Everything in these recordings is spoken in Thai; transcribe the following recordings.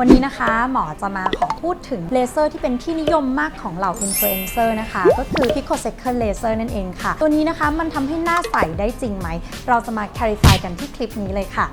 วันนี้นะคะหมอจะมาขอพูดถึงเลเซอร์ที่เป็นที่นิยมมากของเหล่าอินฟลูเอนเซอร์นะคะ ก็คือ Picosecond Laser นั่นเองค่ะ ตัวนี้นะคะมันทำให้หน้าใสได้จริงไหม เราจะมา clarify กันที่คลิปนี้เลยค่ะ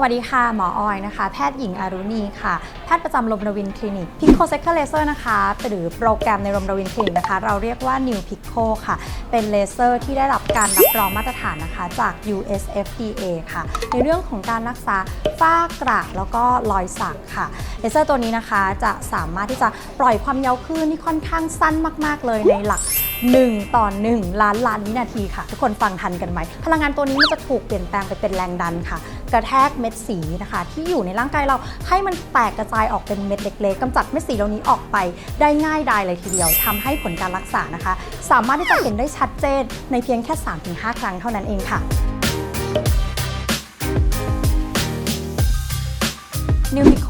สวัสดีค่ะ หมอออยนะคะ แพทย์หญิงอารุณีค่ะ แพทย์ประจำรมรวินคลินิก Pico Second Laser นะคะ หรือโปรแกรมในรมรวินคลินิกนะคะ เราเรียกว่า New Pico ค่ะ เป็นเลเซอร์ที่ได้รับการรับรองมาตรฐานนะคะ จาก US FDA ค่ะ ในเรื่องของการรักษาฝ้ากระแล้วก็รอยสักค่ะ เลเซอร์ตัวนี้นะคะจะสามารถที่จะปล่อยความยาวคลื่นที่ค่อนข้างสั้นมาก ๆ เลยในหลัก1 ต่อ 1 ล้านล้านวินาทีค่ะ ทุกคนฟังทันกันไหม พลังงานตัวนี้มันจะถูกเปลี่ยนแปลงไปเป็นแรงดันค่ะ กระแทกเม็ดสีนะคะ ที่อยู่ในร่างกายเราให้มันแตกกระจายออกเป็นเม็ดเล็กๆกำจัดเม็ดสีเหล่านี้ออกไปได้ง่ายดายเลยทีเดียวทำให้ผลการรักษานะคะ สามารถที่จะเห็นได้ชัดเจนในเพียงแค่ 3-5 ครั้งเท่านั้นเองค่ะ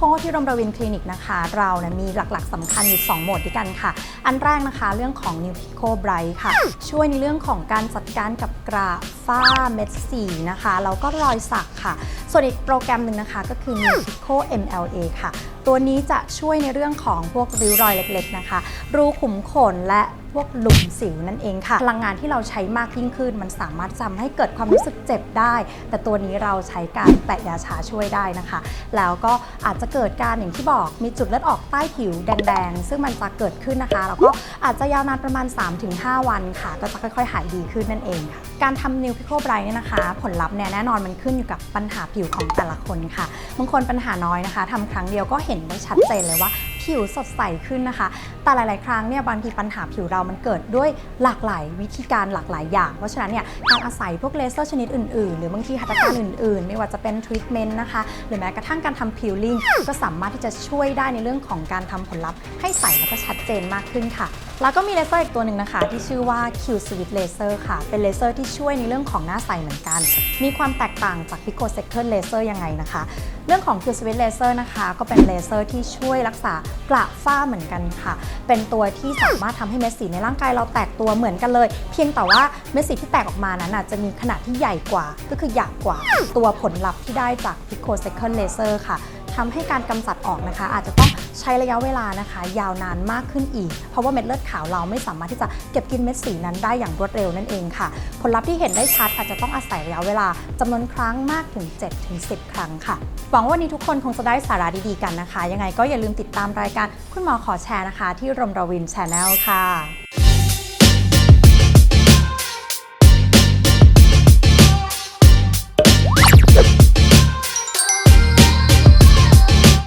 โคที่รงพยาบวินคลินิกนะคะ เราเนี่ยมีหลักๆสำคัญอยู่ 2 โหมดด้วยกันค่ะ อันแรกนะคะเรื่องของ New Pico Bright ค่ะ ช่วยในเรื่องของการจัดการกับกระฝ้าเม็ดสีนะคะแล้วก็รอยสักค่ะ ส่วนอีกโปรแกรมหนึ่งนะคะก็คือ New Pico MLA ค่ะ ตัวนี้จะช่วยในเรื่องของพวกริ้วรอยเล็กๆนะคะ รูขุมขนและพวกหลุมสิวนั่นเองค่ะ พลังงานที่เราใช้มากยิ่งขึ้น มันสามารถทำให้เกิดความรู้สึกเจ็บได้ แต่ตัวนี้เราใช้การแตะยาชาช่วยได้นะคะ แล้วก็อาจจะเกิดการอย่างที่บอกมีจุดเลือดออกใต้ผิวแดงๆ ซึ่งมันจะเกิดขึ้นนะคะ แล้วก็อาจจะยาวนานประมาณ 3-5 วันค่ะ ก็จะค่อยๆ หายดีขึ้นนั่นเองค่ะ การทำนิวพิโคไบรท์เนี่ยนะคะ ผลลัพธ์เนี่ยแน่นอนมันขึ้นอยู่กับปัญหาผิวของแต่ละคนค่ะ บางคนปัญหาน้อยนะคะทำครั้งเดียวก็เห็นได้ชัดเจนเลยว่า ผิวสดใสขึ้นนะคะ แต่หลาย ๆ ครั้งเนี่ยบางทีปัญหาผิวเรามันเกิดด้วยหลากหลายวิธีการหลากหลายอย่าง เพราะฉะนั้นเนี่ยการอาศัยพวกเลเซอร์ชนิดอื่น ๆ หรือบางทีหัตถการอื่น ๆ ไม่ว่าจะเป็นทรีทเมนต์นะคะ หรือแม้กระทั่งการทำพิลลิ่งก็สามารถที่จะช่วยได้ในเรื่องของการทำผลลัพธ์ให้ใสแล้วก็ชัดเจนมากขึ้นค่ะ แล้วก็มีเลเซอร์อีกตัวหนึ่งนะคะ ที่ชื่อว่า Q Switch Laser ค่ะ เป็นเลเซอร์ที่ช่วยในเรื่องของหน้าใสเหมือนกัน มีความแตกต่างจาก Pico Second Laser ยังไงนะคะ เรื่องของ Q Switch Laser นะคะ ก็เป็นเลเซอร์ที่ช่วยรักษากระฝ้าเหมือนกันค่ะ เป็นตัวที่สามารถทำให้เม็ดสีในร่างกายเราแตกตัวเหมือนกันเลย เพียงแต่ว่าเม็ดสีที่แตกออกมานั้นจะมีขนาดที่ใหญ่กว่า ก็คือหยาบกว่าตัวผลลัพธ์ที่ได้จากพิโคเซคเคิลเลเซอร์ค่ะ ทำให้การกำจัดออกนะคะ อาจจะต้องใช้ระยะเวลานะคะ ยาวนานมากขึ้นอีก เพราะว่าเม็ดเลือดขาวเราไม่สามารถที่จะเก็บกินเม็ดสีนั้นได้อย่างรวดเร็วนั่นเองค่ะ ผลลัพธ์ที่เห็นได้ชัดอาจจะต้องอาศัยระยะเวลาจำนวนครั้งมากถึง 7-10 ครั้งค่ะหวังว่าวันนี้ทุกคนคงจะได้สาระดีๆกันนะคะ ยังไงก็อย่าลืมติดตามรายการคุณหมอขอแชร์นะคะ ที่รมรวินชาแนลค่ะ